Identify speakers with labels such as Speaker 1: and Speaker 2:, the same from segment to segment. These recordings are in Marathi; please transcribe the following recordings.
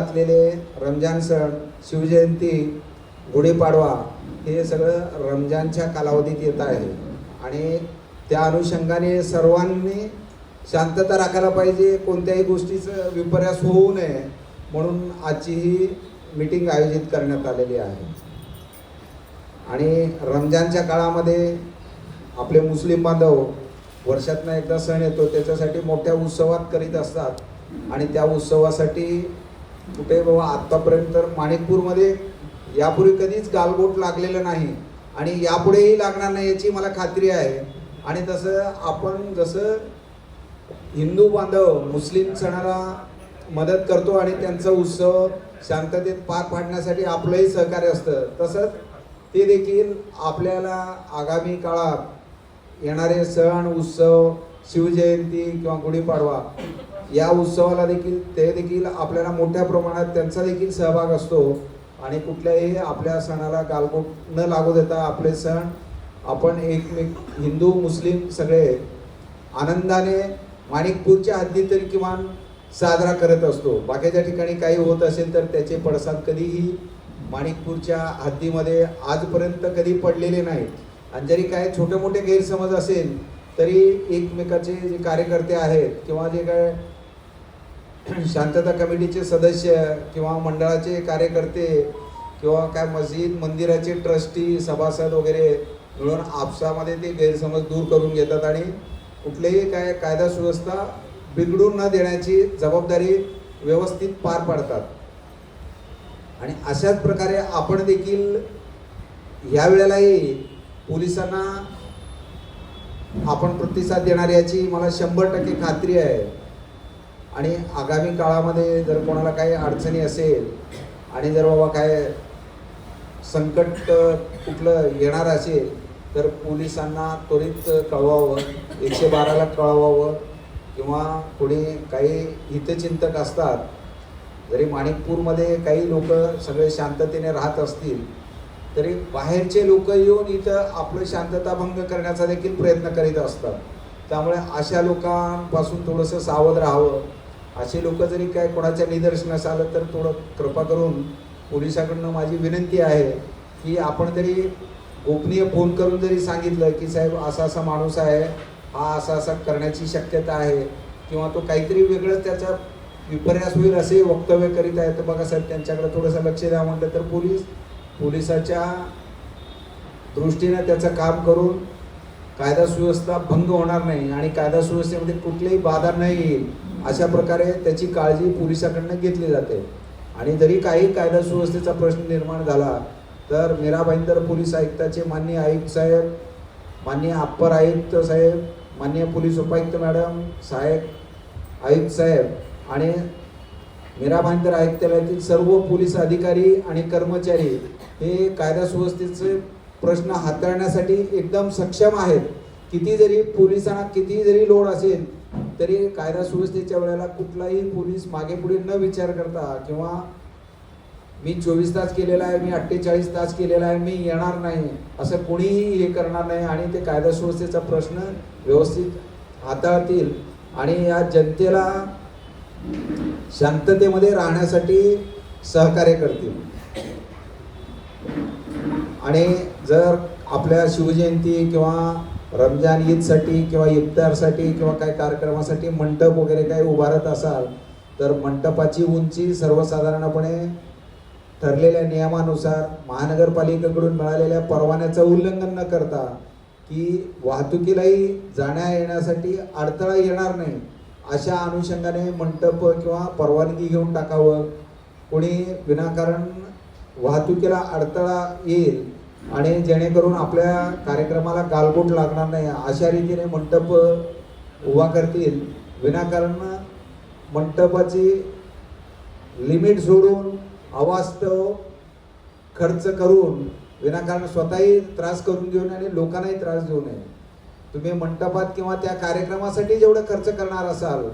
Speaker 1: घातलेले रमजान सण शिवजयंती गुढीपाडवा हे सगळं रमजानच्या कालावधीत येत आहे आणि त्या अनुषंगाने सर्वांनी शांतता राखायला पाहिजे कोणत्याही गोष्टीचं विपर्यास होऊ नये म्हणून आजची ही मीटिंग आयोजित करण्यात आलेली आहे आणि रमजानच्या काळामध्ये आपले मुस्लिम बांधव वर्षातनं एकदा सण येतो त्याच्यासाठी मोठ्या उत्सवात करीत असतात आणि त्या उत्सवासाठी कुठे बाबा आत्तापर्यंत तर माणिकपूरमध्ये यापूर्वी कधीच गालबोट लागलेलं नाही आणि यापुढेही लागणार नाही याची मला खात्री आहे आणि तसं आपण जसं हिंदू बांधव मुस्लिम सणाला मदत करतो आणि त्यांचा उत्सव शांततेत पार पाडण्यासाठी आपलंही सहकार्य असतं तसंच ते देखील आपल्याला आगामी काळात येणारे सण उत्सव शिवजयंती किंवा गुढीपाडवा या उत्सवाला देखील ते देखील आपल्याला मोठ्या प्रमाणात त्यांचा देखील सहभाग असतो आणि कुठल्याही आपल्या सणाला गालबोट न लागू देता आपले सण आपण एकमेक हिंदू मुस्लिम सगळे आनंदाने माणिकपूरच्या हद्दीत तरी किमान साजरा करत असतो बाकीच्या ठिकाणी काही होत असेल तर त्याचे पडसाद कधीही माणिकपूरच्या हद्दीमध्ये आजपर्यंत कधी पडलेले नाहीत आणि जरी काही छोटे मोठे गैरसमज असेल तरी एकमेकाचे जे कार्यकर्ते आहेत किंवा जे काय शांतता कमिटीचे सदस्य किंवा मंडळाचे कार्यकर्ते किंवा काय मस्जिद मंदिराचे ट्रस्टी सभासद वगैरे मिळून आपसामध्ये ते गैरसमज दूर करून घेतात आणि कुठलेही काय कायदा सुव्यवस्था बिघडून न देण्याची जबाबदारी व्यवस्थित पार पाडतात आणि अशाच प्रकारे आपण देखील ह्या वेळेलाही पोलिसांना आपण प्रतिसाद देणार याची मला शंभर टक्के खात्री आहे आणि आगामी काळामध्ये जर कोणाला काही अडचणी असेल आणि जर बाबा काय संकट कुठलं येणार असेल तर पोलिसांना त्वरित कळवावं एकशे बाराला कळवावं किंवा कोणी काही हितचिंतक असतात जरी माणिकपूरमध्ये काही लोक सगळे शांततेने राहत असतील तरी बाहेरचे लोक येऊन इथं आपलं शांतता भंग करण्याचा देखील प्रयत्न करीत असतात त्यामुळे अशा लोकांपासून थोडंसं सावध राहावं असे लोक जरी काय कोणाच्या निदर्शनास आलं तर थोडं कृपा करून पोलिसाकडनं माझी विनंती आहे की आपण तरी गोपनीय फोन करून जरी सांगितलं की साहेब असा असा माणूस आहे हा असा असा करण्याची शक्यता आहे किंवा तो काहीतरी वेगळंच त्याचा विपर्यास होईल असे वक्तव्य करीत आहे तर बघा साहेब त्यांच्याकडे थोडंसं लक्ष द्या म्हटलं तर पोलीस पोलिसाच्या दृष्टीने त्याचं काम करून कायदा सुव्यवस्था भंग होणार नाही आणि कायदा सुव्यवस्थेमध्ये कुठलीही बाधा नाही येईल अशा प्रकारे त्याची काळजी पोलिसाकडनं घेतली जाते आणि जरी काही कायदा सुव्यवस्थेचा प्रश्न निर्माण झाला तर मीरा भाईंदर पोलीस आयुक्ताचे मान्य आयुक्त साहेब मान्य अप्पर आयुक्त साहेब मान्य पोलीस उपायुक्त मॅडम साहेब आयुक्त साहेब आणि मीरा भाईंदर आयुक्तालयातील सर्व पोलीस अधिकारी आणि कर्मचारी हे कायदा सुव्यवस्थेचे प्रश्न हाताळण्यासाठी एकदम सक्षम आहेत किती जरी पोलिसांना किती जरी लोड असेल तरी कायदा सुव्यवस्थेच्या वेळेला कुठलाही पोलीस मागे पुढे न विचार करता किंवा मी चोवीस तास केलेला आहे मी अठ्ठेचाळीस तास केलेला आहे मी येणार नाही असं कोणीही हे करणार नाही आणि ते कायदा सुव्यवस्थेचा प्रश्न व्यवस्थित हाताळतील आणि या जनतेला शांततेमध्ये राहण्यासाठी सहकार्य करतील आणि जर आपल्या शिवजयंती किंवा रमजान ईदसाठी किंवा इफ्तारसाठी किंवा काही कार्यक्रमासाठी मंडप वगैरे काही उभारत असाल तर मंडपाची उंची सर्वसाधारणपणे ठरलेल्या नियमानुसार महानगरपालिकेकडून मिळालेल्या परवान्याचं उल्लंघन न करता की वाहतुकीलाही जाण्या येण्यासाठी अडथळा येणार नाही अशा अनुषंगाने मंडप किंवा परवानगी घेऊन टाकावं कोणी विनाकारण वाहतुकीला अडथळा येईल आणि जेणेकरून आपल्या कार्यक्रमाला गालबोट लागणार नाही अशा रीतीने मंडप उभा करतील विनाकारण मंडपाची लिमिट सोडून अवास्तव खर्च करून विनाकारण स्वतःही त्रास करून घेऊ नये आणि लोकांनाही त्रास देऊ नये तुम्ही मंडपात किंवा त्या कार्यक्रमासाठी जेवढा खर्च करणार असाल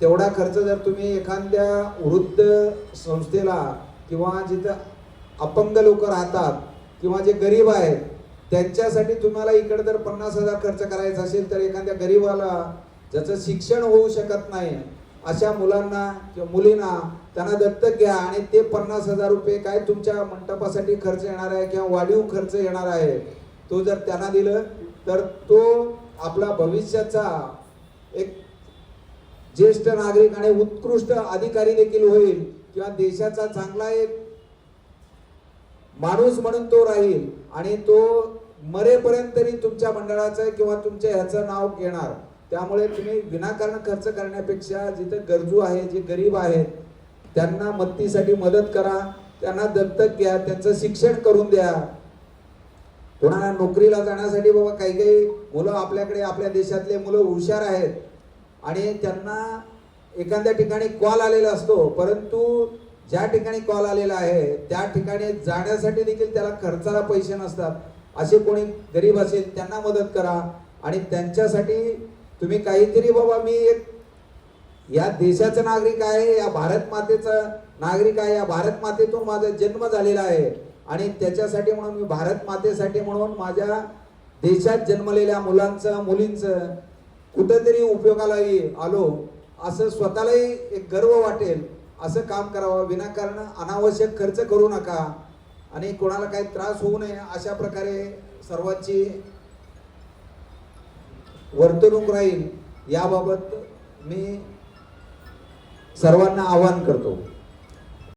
Speaker 1: तेवढा खर्च जर तुम्ही एखाद्या वृद्ध संस्थेला किंवा जिथं अपंग लोक राहतात किंवा जे गरीब आहेत त्यांच्यासाठी तुम्हाला इकडे जर पन्नास हजार खर्च करायचा असेल तर एखाद्या गरीबाला ज्याचं शिक्षण होऊ शकत नाही अशा मुलांना किंवा मुलींना त्यांना दत्तक घ्या आणि ते पन्नास हजार रुपये काय तुमच्या मंडपासाठी खर्च येणार आहे किंवा वाढीव खर्च येणार आहे तो जर त्यांना दिलं तर तो आपला भविष्याचा एक ज्येष्ठ नागरिक आणि उत्कृष्ट अधिकारी देखील होईल किंवा देशाचा चांगला एक माणूस म्हणून तो राहील आणि तो मरेपर्यंत तरी तुमच्या मंडळाचं किंवा तुमच्या ह्याचं नाव घेणार त्यामुळे तुम्ही विनाकारण खर्च करण्यापेक्षा जिथे गरजू आहे जे गरीब आहेत त्यांना मदतीसाठी मदत करा त्यांना दत्तक घ्या त्यांचं शिक्षण करून द्या कोणाला नोकरीला जाण्यासाठी बाबा काही काही मुलं आपल्याकडे आपल्या देशातले मुलं हुशार आहेत आणि त्यांना एखाद्या ठिकाणी कॉल आलेला असतो परंतु ज्या ठिकाणी कॉल आलेला आहे त्या ठिकाणी जाण्यासाठी देखील त्याला खर्चाला पैसे नसतात असे कोणी गरीब असेल त्यांना मदत करा आणि त्यांच्यासाठी तुम्ही काहीतरी बाबा मी एक या देशाचा नागरिक आहे या भारत मातेचा नागरिक आहे या भारत मातेतून माझा जन्म झालेला आहे आणि त्याच्यासाठी म्हणून मी भारत मातेसाठी म्हणून माझ्या देशात जन्मलेल्या मुलांचं मुलींचं कुठंतरी उपयोगाला आलो असं स्वतःलाही एक गर्व वाटेल असं काम करावं विनाकारण अनावश्यक खर्च करू नका आणि कोणाला काही त्रास होऊ नये अशा प्रकारे सर्वांची वर्तणूक राहील याबाबत मी सर्वांना आवाहन करतो